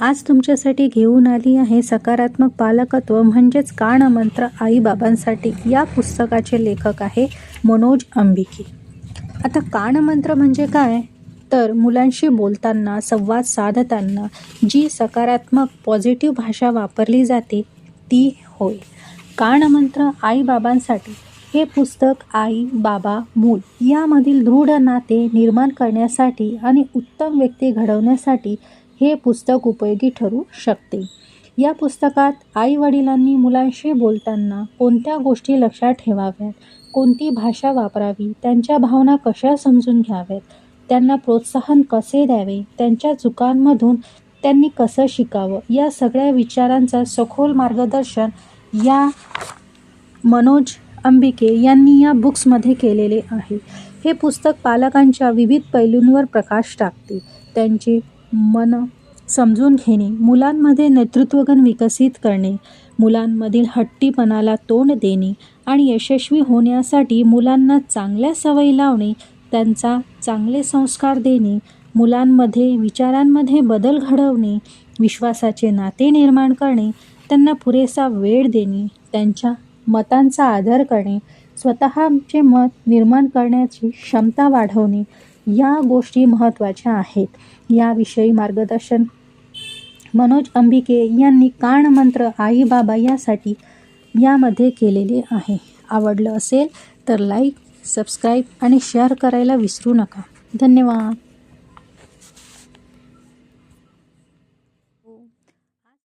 आज तुमच्यासाठी घेऊन आली आहे सकारात्मक पालकत्व म्हणजेच काणमंत्र आईबाबांसाठी. या पुस्तकाचे लेखक आहे मनोज अंबिके. आता काणमंत्र म्हणजे काय? तर मुलांशी बोलताना संवाद साधताना जी सकारात्मक पॉझिटिव्ह भाषा वापरली जाते ती होय. काणमंत्र आईबाबांसाठी हे पुस्तक आई बाबा मूल यामधील दृढ नाते निर्माण करण्यासाठी आणि उत्तम व्यक्ती घडवण्यासाठी हे पुस्तक उपयोगी ठरू शकते. या पुस्तकात आई वडिलांनी मुलांशी बोलताना कोणत्या गोष्टी लक्षात ठेवाव्यात? कोणती भाषा वापरावी? त्यांच्या भावना कशा समजून घ्याव्यात? त्यांना प्रोत्साहन कसे द्यावे? त्यांच्या चुकांमधून त्यांनी कसं शिकावं? या सगळ्या विचारांचं सखोल मार्गदर्शन या मनोज अंबिके यांनी या बुक्समध्ये केलेले आहे. हे पुस्तक पालकांच्या विविध पैलूंवर प्रकाश टाकते. त्यांचे मन समजून घेणे मुलांमध्ये नेतृत्वगण विकसित करणे मुलांमधील हट्टीपणाला तोंड देणे आणि यशस्वी होण्यासाठी मुलांना चांगल्या सवयी लावणे त्यांचा चांगले संस्कार देणे मुलांमध्ये विचारांमध्ये बदल घडवणे विश्वासाचे नाते निर्माण करणे त्यांना पुरेसा वेळ देणे त्यांच्या मतांचा आदर करणे स्वतःचे मत निर्माण करण्याची क्षमता वाढवणे या गोष्टी महत्त्वाच्या आहेत. याविषयी मार्गदर्शन मनोज अंबिके यांनी काणमंत्र आई बाबा यासाठी यामध्ये केलेले आहे. आवडलं असेल तर लाईक सबस्क्राईब आणि शेअर करायला विसरू नका. धन्यवाद.